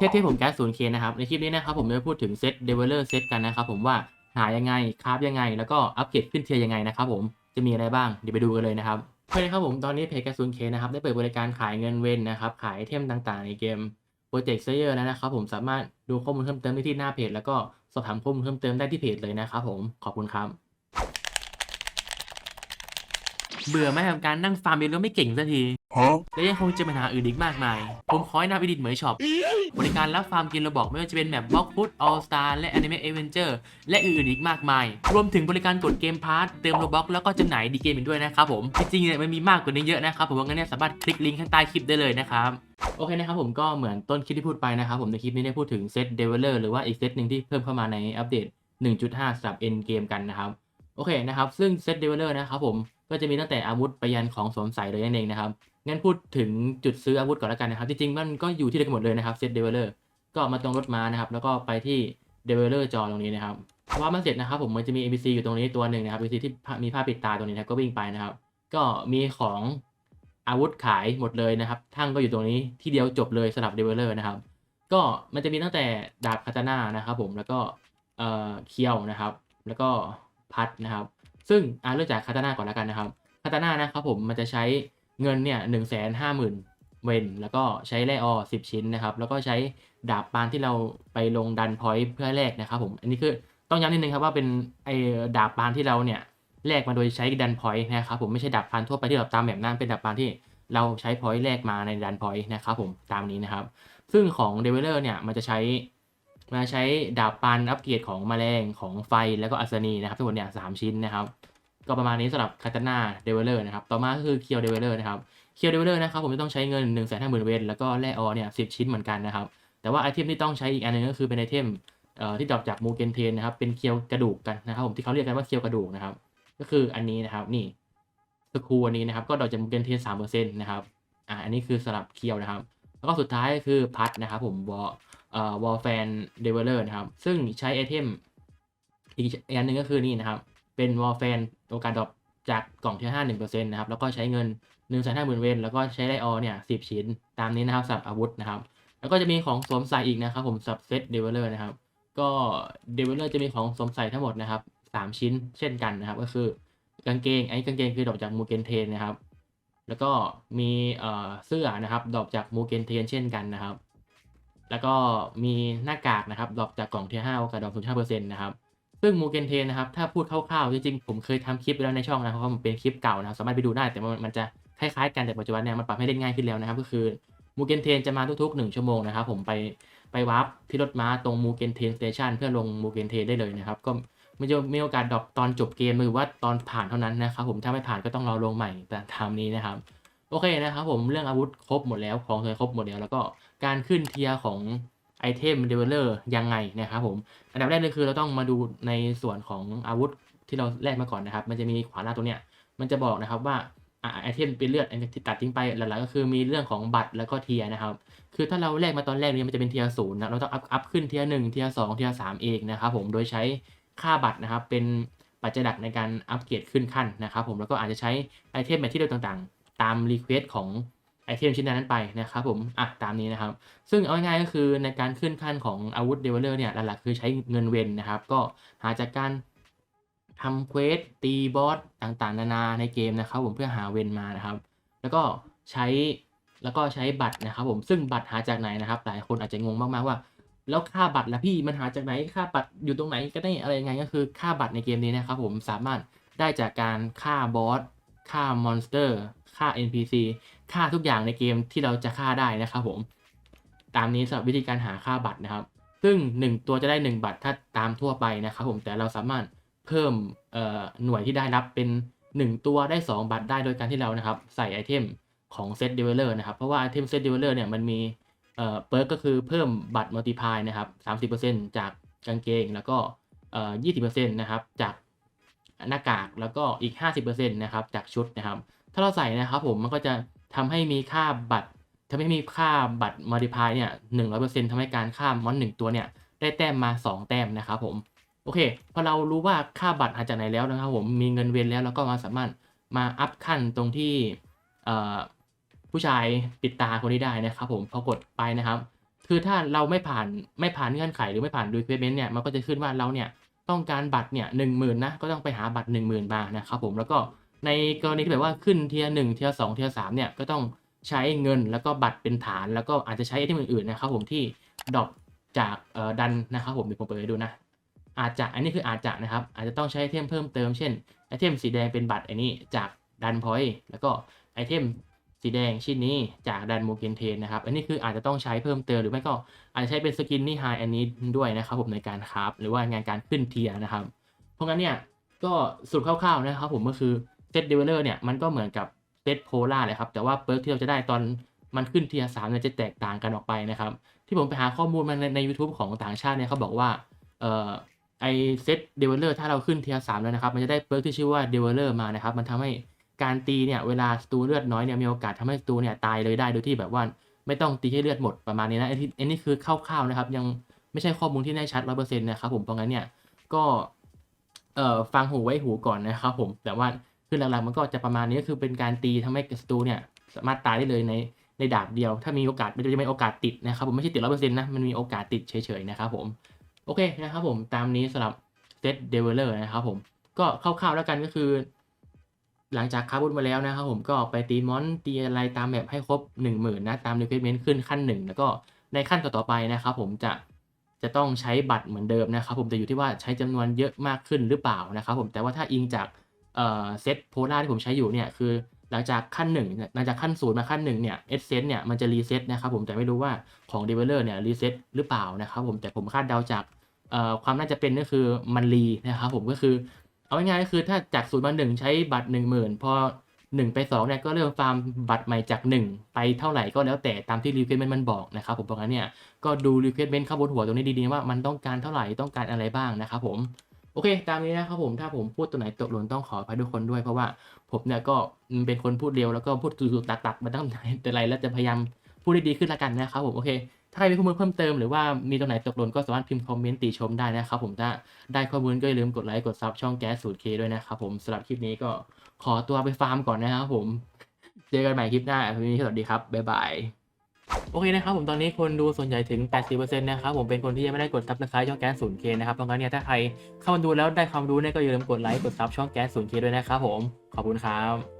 เทปที่ผมแก๊สศูนย์เคนะครับ ในคลิปนี้นะครับผมจะพูดถึงเซตเดเวลเลอร์เซตกันนะครับผมว่าหายังไงคราฟยังไง แล้วก็อัปเกรดขึ้นเทียร์ยังไงนะครับผมจะมีอะไรบ้างเดี๋ยวไปดูกันเลยนะครับโอเคครับผมตอนนี้เพจแก๊สศูนย์เคนะครับได้เปิดบริการขายเงินเว้นนะครับขายไอเทมต่างๆ ในเกมโปรเจกต์เซเยอร์แล้วนะครับผมสามารถดูข้อมูลเพิ่มเติมได้ที่หน้าเพจแล้วก็สอบถามข้อมูลเพิ่มเติมได้ที่เพจเลยนะครับผมขอบคุณครับ เบื่อไหมกับการนั่งฟาร์มเองแล้วไม่เก่งสักที Huh? และยังคงเจอปัญหาอื่นอีกมากมาย ผมขอให้นำอีดิทเหมยช็อป บริการรับฟาร์มกินระบอกไม่ว่าจะเป็นแมปบล็อกฟุตออลสตาร์และ Anime Adventure และอื่นๆอีกมากมาย รวมถึงบริการกดเกมพาร์ทเติมโลบ็อกแล้วก็จำหน่ายดีเกมอีกด้วยนะครับผม จริงๆเนี่ยมันมีมากกว่านี้เยอะนะครับผมว่างั้นเนี่ยสามารถคลิกลิงก์ข้างใต้คลิปได้เลยนะครับโอเคนะครับผมก็เหมือนต้นคลิปที่พูดไปนะครับผมในคลิปนี้ได้พูดถึงเซตเดเวลเลอร์หรือว่าอีกเซตหนึ่งที่เพิ่มเข้ามาในอัปเดต 1.5สำหรับ End Game กันนะครับโอเคนะครับซึ่งเซตเดเวลเลอร์นะครับผม ก็จะมีตั้งแต่อาวุธไปยันของสวมใส่เลยนั่นเองนะครับงั้นพูดถึงจุดซื้ออาวุธก่อนแล้วกันนะครับ จริงๆ มันก็อยู่ที่เดียวกันหมดเลยนะครับเซตเดเวลเลอร์ก็มาตรงรถม้านะครับ แล้วก็ไปที่เดเวลเลอร์จอตรงนี้นะครับว่ามันเสร็จนะครับผมมันจะมี NPC อยู่ตรงนี้ตัวหนึ่งนะครับ NPC ที่มีผ้าปิดตาตรงนี้นะครับก็วิ่งไปนะครับ ก็มีของอาวุธขายหมดเลยนะครับทั้งก็อยู่ตรงนี้ที่เดียวจบเลยสำหรับเดเวลเลอร์นะครับ ก็มันจะมีตั้งแต่ดาบคาตาน่านะครับผมแล้วก็เอ่อเคียวนะครับ แล้วก็พัดนะครับ ซึ่งอ่าเริ่มจากคาตาน่าก่อนแล้วกันนะครับคาตาน่านะครับผมมันจะใช้เงินเนี่ยหนึ่งแสนห้าหมื่นเวนแล้วก็ใช้แร่ออสิบชิ้นนะครับ แล้วก็ใช้ดาบปานที่เราไปลงดันพอยต์เพื่อแลกนะครับผม อันนี้คือต้องย้ำนิดนึงครับว่าเป็นไอ้ดาบปานที่เราเนี่ยแลกมาโดยใช้ดันพอยต์นะครับผมไม่ใช่ดาบปานทั่วไปที่เราตามแบบนั้นเป็นดาบปานที่เราใช้พอยต์แลกมาในดันพอยต์นะครับผมตามนี้นะครับ ซึ่งของ d e v e l o p e r เนี่ยมันจะใช้ มาใช้ดาบปันอัปเกรดของแมลงของไฟแล้วก็อัศนีนะครับทั้งหมดเนี่ยสามชิ้นนะครับ ก็ประมาณนี้สำหรับคาตาน่าเดเวลเลอร์นะครับ ต่อมาก็คือเคียวเดเวลเลอร์นะครับเคียวเดเวลเลอร์นะครับผมจะต้องใช้เงิน1นึ่งแสนห้าหมื่นเวนแล้วก็แร่ออเนี่ยสิชิ้นเหมือนกันนะครับ แต่ว่าไอเทมที่ต้องใช้อีกอันหนึงก็คือเป็นไอเทมเอ่อที่ดรอปจากมูเกนเทนนะครับเป็นเคียวกระดูกกันนะครับผมที่เขาเรียกกันว่าเคียวกระดูกนะครับ ก็คืออันนี้นะครับนี่สกูอันนี้นะครับก็ดรอปจากมูเกนเทนสามเปอร์เซ็นต์นะครับอ่าอันนี้คือสำหรับเคียวนะครับ แล้วก็สุดท้ายก็คือพัดนะครับผมวอ วอลแฟนเดเวลเลอร์นะครับ ซึ่งใช้ไอเทมอีกอันหนึ่งก็คือนี่นะครับ เป็นวอลแฟนโอกาสดรอปจากกล่องที่ห้าหนึ่งเปอร์เซ็นต์นะครับ แล้วก็ใช้เงินหนึ่งแสนห้าหมื่นเวนแล้วก็ใช้ไดออเนี่ยสิบชิ้น ตามนี้นะครับสำหรับอาวุธนะครับ แล้วก็จะมีของสวมใส่อีกนะครับผมสับเซตเดเวลเลอร์นะครับ ก็เดเวลเลอร์จะมีของสวมใส่ทั้งหมดนะครับสามชิ้นเช่นกันนะครับ ก็คือกางเกงไอ้กางเกงคือดรอกจากมูเกนเทนนะครับ แล้วก็มีเสื้อนะครับดรอปจากมูเกนเทนเช่นกันนะครับ แล้วก็มีหน้ากากนะครับดรอปจากกล่องเทียห้าโอกาสดรอปศูนย์ห้าเปอร์เซ็นต์นะครับซึ่งมูเกนเทนนะครับถ้าพูดคร่าวๆจริงๆผมเคยทำคลิปไปแล้วในช่องนะเพราะมันเป็นคลิปเก่านะครับสามารถไปดูได้แต่มันมันจะคล้ายๆกันแต่ปัจจุบันเนี่ยมันปรับให้เล่นง่ายขึ้นแล้วนะครับก็คือมูเกนเทนจะมาทุกๆ 1 ชั่วโมงนะครับผมไปไปวาร์ปที่รถม้าตรงมูเกนเทนสเตชันเพื่อลงมูเกนเทนได้เลยนะครับก็มันจะมีโอกาสดรอปตอนจบเกมหรือว่าตอนผ่านเท่านั้นนะครับผมถ้าไม่ผ่านก็ต้องรอลงใหม่แต่ทำนี้นะครับโอเคนะครับผมเรื่องอาวุธครบหมดแล้วของเคยครบหมดแล้วแล้วก็ การขึ้นเทียร์ของไอเทมเดเวลเลอร์ยังไงนะครับผมอันดับแรกเลยคือเราต้องมาดูในส่วนของอาวุธที่เราแลกมาก่อนนะครับ มันจะมีขวาหน้าตัวเนี้ยมันจะบอกนะครับว่าไอเทมเป็นเลือดอันที่ตัดทิ้งไปหลักๆก็คือมีเรื่องของบัตรแล้วก็เทียนะครับ คือถ้าเราแลกมาตอนแรกเนี่ยมันจะเป็นเทียศูนย์นะเราต้องอัพอัพขึ้นเทียหนึ่งเทียสองเทียสามเองนะครับผมโดยใช้ค่าบัตรนะครับเป็นปัจจัยหลักในการอัปเกรดขึ้นขั้นนะครับผมแล้วก็อาจจะใช้ไอเทมแบบที่เราต่างๆ ตามรีเควสของ เทมชิ้นนั้นไปนะครับผมอะตามนี้นะครับ ซึ่งเอาง่ายๆก็คือในการขึ้นขั้นของอาวุธเดเวลเลอร์เนี่ยหลักๆคือใช้เงินเวนนะครับ ก็หาจากการทำเควสตีบอสต่างๆ นานาในเกมนะครับ ผมเพื่อหาเวนมานะครับ แล้วก็ใช้แล้วก็ใช้บัตรนะครับ ผมซึ่งบัตรหาจากไหนนะครับ หลายคนอาจจะงงมากๆว่า แล้วค่าบัตรละพี่มันหาจากไหนค่าบัตรอยู่ตรงไหนก็ได้อะไรยังไงก็คือค่าบัตรในเกมนี้นะครับ ผมสามารถได้จากการฆ่าบอส ฆ่ามอนสเตอร์ฆ่า NPC ค่าทุกอย่างในเกมที่เราจะฆ่าได้นะครับผม ตามนี้สำหรับวิธีการหาค่าบัตรนะครับ ซึ่ง 1 ตัวจะได้ 1 บัตรถ้าตามทั่วไปนะครับผม แต่เราสามารถเพิ่มหน่วยที่ได้รับเป็น 1 ตัวได้ 2 บัตรได้โดยการที่เรานะครับ ใส่ไอเทมของเซตเดเวลเลอร์นะครับ เพราะว่าไอเทมเซตเดเวลเลอร์เนี่ยมันมีเปิร์กก็คือเพิ่มบัตรมัลติพายนะครับ 30%จากกางเกงแล้วก็เอ่อ20%นะครับจาก หน้ากากแล้วก็อีก 50%นะครับจากชุดนะครับ ถ้าเราใส่นะครับผมมันก็จะทำให้มีค่าบัตรทำให้มีค่าบัตร modify เนี่ยหนึ่งร้อยเปอร์เซ็นต์ทำให้การค่ามมอนหนึ่งตัวเนี่ยได้แต้มมาสองแต้มนะครับผม โอเค พอเรารู้ว่าค่าบัตรหาจากไหนแล้วนะครับผมมีเงินเวนแล้วเราก็มาสามารถมาอัพขั้นตรงที่ผู้ชายปิดตาคนนี้ได้นะครับผมพอกดไปนะครับ คือถ้าเราไม่ผ่านไม่ผ่านเงื่อนไขหรือไม่ผ่าน requirement เนี่ยมันก็จะขึ้นว่าเราเนี่ย ต้องการบัตรเนี่ยหนึ่งหมื่นนะก็ต้องไปหาบัตรหนึ่งหมื่นมานะครับผมแล้วก็ในกรณีที่แบบว่าขึ้นเทียร์หนึ่งเทียร์สองเทียร์สามเนี่ยก็ต้องใช้เงินแล้วก็บัตรเป็นฐาน แล้วก็อาจจะใช้ไอเทมอื่นๆนะครับผมที่ดรอปจากเอ่อดันนะครับผมเดี๋ยวผมเปิดดูนะ อาจจะอันนี้คืออาจจะนะครับ อาจจะต้องใช้ไอเทมเพิ่มเติมเช่นไอเทมสีแดงเป็นบัตรอันนี้จากดันพอยต์แล้วก็ไอเทม สีแดงชิ้นนี้จากดันโมเกนเทนนะครับ อันนี้คืออาจจะต้องใช้เพิ่มเติมหรือไม่ก็อาจจะใช้เป็นสกินนี่ไฮอันนี้ด้วยนะครับผมในการคราฟหรือว่างานการขึ้นเทียนะครับ เพราะงั้นเนี่ยก็สรุปคร่าวๆนะครับผมก็คือเซตเดเวลเลอร์เนี่ยมันก็เหมือนกับเซตโพล่าเลยครับแต่ว่าเปิร์กที่เราจะได้ตอนมันขึ้นเทียสามเนี่ยจะแตกต่างกันออกไปนะครับ ที่ผมไปหาข้อมูลมาในใน u t u b e ของต่างชาติเนี่ยเขาบอกว่าเอ่อไอเซตเดเวลเลอร์ถ้าเราขึ้นเทียสามแล้วนะครับ มันจะได้เปิร์กที่ชื่อว่าเดเวลเลอร์มานะครับ มันทำให้ การตีเนี่ยเวลาสตูเลือดน้อยเนี่ยมีโอกาสทำให้สตูเนี่ยตายเลยได้โดยที่แบบว่าไม่ต้องตีให้เลือดหมดประมาณนี้นะไอ้ที่อันนี้คือคร่าวๆนะครับ ยังไม่ใช่ข้อมูลที่แน่ชัดร้อยเปอร์เซ็นต์นะครับผมเพราะงั้นเนี่ยก็เอ่อฟังหูไว้หูก่อนนะครับผมแต่ว่าคือหลักๆมันก็จะประมาณนี้ก็คือเป็นการตีทำให้สตูเนี่ยสามารถตายได้เลยในในดาบเดียว ถ้ามีโอกาสมันจะมีโอกาสติดนะครับผมไม่ใช่ติดร้อยเปอร์เซ็นต์นะมันมีโอกาสติดเฉยๆนะครับผมโอเคนะครับผมตามนี้สำหรับเซตเดเวลเลอร์นะครับผมก็คร่าวๆแล้วกันก็คือ หลังจากคาบุนมาแล้วนะครับผมก็ไปตีมอนตีอะไรตามแบบให้ครบ 1 0,000นะตาม requirement ขึ้นขั้น 1 แล้วก็ในขั้นต่อๆไปนะครับผมจะจะต้องใช้บัตรเหมือนเดิมนะครับผมแต่อยู่ที่ว่าใช้จำนวนเยอะมากขึ้นหรือเปล่านะครับผมแต่ว่าถ้าอิงจากเอ่อเซตโพล่าที่ผมใช้อยู่เนี่ยคือหลังจากขั้นหนึ่งหลังจากขั้นศูนย์มาขั้นหนึ่งเนี่ยเอเซนเนี่ยมันจะรีเซ็ตนะครับผมแต่ไม่รู้ว่าของ d e v e l o p e r เนี่ยรีเซ็ตหรือเปล่านะครับผมแต่ผมคาดเดาจากความน่าจะเป็นก็คือมันรีนะครับผมก็คือ เอาง่ายๆก็คือถ้าจากศูนย์มาหนึ่งใช้บัตรหนึ่งหมื่นพอหนึ่งไปสองเนี่ยก็เริ่มฟาร์มบัตรใหม่จากหนึ่งไปเท่าไหร่ก็แล้วแต่ตามที่ requirement มันบอกนะครับผมเพราะงั้นเนี่ยก็ดู requirement เข้าบนหัวตรงนี้ดีๆว่ามันต้องการเท่าไหร่ต้องการอะไรบ้างนะครับผมโอเค ตามนี้นะครับผมถ้าผมพูดตัวไหนตกหล่นต้องขออภัยทุกคนด้วยเพราะว่าผมเนี่ยก็เป็นคนพูดเร็วแล้วก็พูดตุๆตัดๆมาตั้งแต่ไรแล้วจะพยายามพูดได้ดีขึ้นละกันนะครับผมโอเค ถ้าใครมีข้อมูลเพิ่มเติมหรือว่ามีตรงไหนตกหล่นก็สามารถพิมพ์คอมเมนต์ติชมได้นะครับผมถ้าได้ข้อมูลก็อย่าลืมกดไลค์กดซับช่องแก๊สสูตรเคด้วยนะครับผมสำหรับคลิปนี้ก็ขอตัวไปฟาร์มก่อนนะครับผม เจอกันใหม่คลิปหน้าวันนี้สวัสดีครับบ๊ายบายโอเคนะครับผมตอนนี้คนดูส่วนใหญ่ถึง 80%นะครับผมเป็นคนที่ยังไม่ได้กดซับสไครต์ช่องแก๊สศูนย์เคนะครับเพราะงั้นเนี่ยถ้าใครเข้ามาดูแล้วได้ความรู้เนี่ยก็อย่าลืมกดไลค์กดซับช่องแก๊สศูนย์เคด้วยนะครับผมขอบคุณครับ